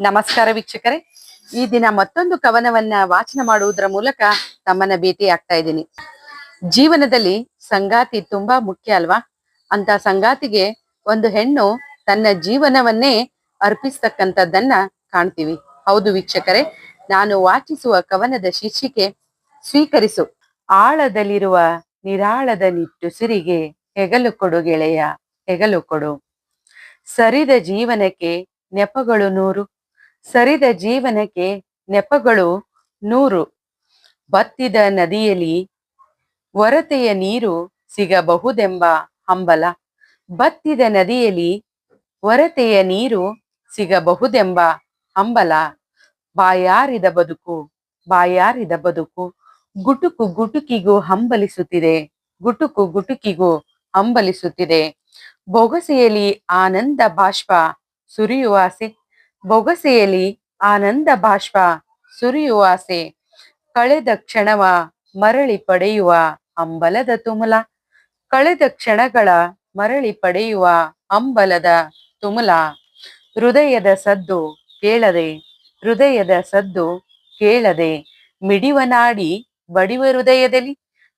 ನಮಸ್ಕಾರ ವೀಕ್ಷಕರೇ. ಈ ದಿನ ಮತ್ತೊಂದು ಕವನವನ್ನ ವಾಚನ ಮಾಡುವುದರ ಮೂಲಕ ತಮ್ಮನ್ನ ಭೇಟಿ ಆಗ್ತಾ ಇದ್ದೀನಿ. ಜೀವನದಲ್ಲಿ ಸಂಗಾತಿ ತುಂಬಾ ಮುಖ್ಯ ಅಲ್ವಾ? ಅಂತ ಸಂಗಾತಿಗೆ ಒಂದು ಹೆಣ್ಣು ತನ್ನ ಜೀವನವನ್ನೇ ಅರ್ಪಿಸ್ತಕ್ಕಂಥದ್ದನ್ನ ಕಾಣ್ತೀವಿ. ಹೌದು ವೀಕ್ಷಕರೇ, ನಾನು ವಾಚಿಸುವ ಕವನದ ಶೀರ್ಷಿಕೆ, ಸ್ವೀಕರಿಸು. ಆಳದಲ್ಲಿರುವ ನಿರಾಳದ ನಿಟ್ಟುಸಿರಿಗೆ ಹೆಗಲು ಕೊಡು ಗೆಳೆಯ, ಹೆಗಲು ಕೊಡು. ಸರಿದ ಜೀವನಕ್ಕೆ ನೆಪಗಳು ನೂರು. ಸರಿದ ಜೀವನಕ್ಕೆ ನೆಪಗಳು ನೂರು. ಬತ್ತಿದ ನದಿಯಲ್ಲಿ ಒರತೆಯ ನೀರು ಸಿಗಬಹುದೆಂಬ ಹಂಬಲ. ಬತ್ತಿದ ನದಿಯಲ್ಲಿ ಒರತೆಯ ನೀರು ಸಿಗಬಹುದೆಂಬ ಹಂಬಲ. ಬಾಯಾರಿದ ಬದುಕು ಬಾಯಾರಿದ ಬದುಕು. ಗುಟುಕು ಗುಟುಕಿಗೂ ಹಂಬಲಿಸುತ್ತಿದೆ, ಗುಟುಕು ಗುಟುಕಿಗೂ ಹಂಬಲಿಸುತ್ತಿದೆ. ಬೊಗಸೆಯಲ್ಲಿ ಆನಂದ ಬಾಷ್ಪ ಸುರಿಯುವಾಸೆ ಬೊಗಸೆಯಲ್ಲಿ ಆನಂದ ಬಾಷ್ಪ ಸುರಿಯುವಾಸೆ ಕಳೆದ ಕ್ಷಣವ ಮರಳಿ ಪಡೆಯುವ ಅಂಬಲದ ತುಮಲ. ಕಳೆದ ಕ್ಷಣಗಳ ಮರಳಿ ಪಡೆಯುವ ಅಂಬಲದ ತುಮಲ. ಹೃದಯದ ಸದ್ದು ಕೇಳದೆ, ಹೃದಯದ ಸದ್ದು ಕೇಳದೆ ಮಿಡಿವ ನಾಡಿ ಬಡಿವ ಹೃದಯದಲ್ಲಿ,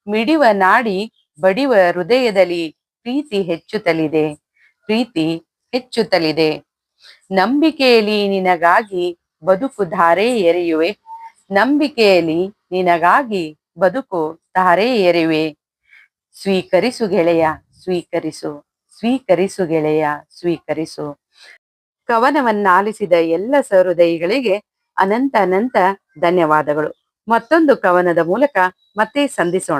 ಮಿಡಿವ ನಾಡಿ ಬಡಿವ ಹೃದಯದಲ್ಲಿ ಪ್ರೀತಿ ಹೆಚ್ಚುತ್ತಲಿದೆ ಪ್ರೀತಿ ಹೆಚ್ಚುತ್ತಲಿದೆ. ನಂಬಿಕೆಯಲ್ಲಿ ನಿನಗಾಗಿ ಬದುಕು ಧಾರೆ ಎರೆಯುವೆ. ನಂಬಿಕೆಯಲ್ಲಿ ನಿನಗಾಗಿ ಬದುಕು ಧಾರೆ ಎರೆಯುವೆ. ಸ್ವೀಕರಿಸು ಗೆಳೆಯ, ಸ್ವೀಕರಿಸು ಸ್ವೀಕರಿಸು ಗೆಳೆಯ, ಸ್ವೀಕರಿಸು. ಕವನವನ್ನಾಲಿಸಿದ ಎಲ್ಲ ಸಹೃದಯಿಗಳಿಗೆ ಅನಂತ ಅನಂತ ಧನ್ಯವಾದಗಳು. ಮತ್ತೊಂದು ಕವನದ ಮೂಲಕ ಮತ್ತೆ ಸಂಧಿಸೋಣ.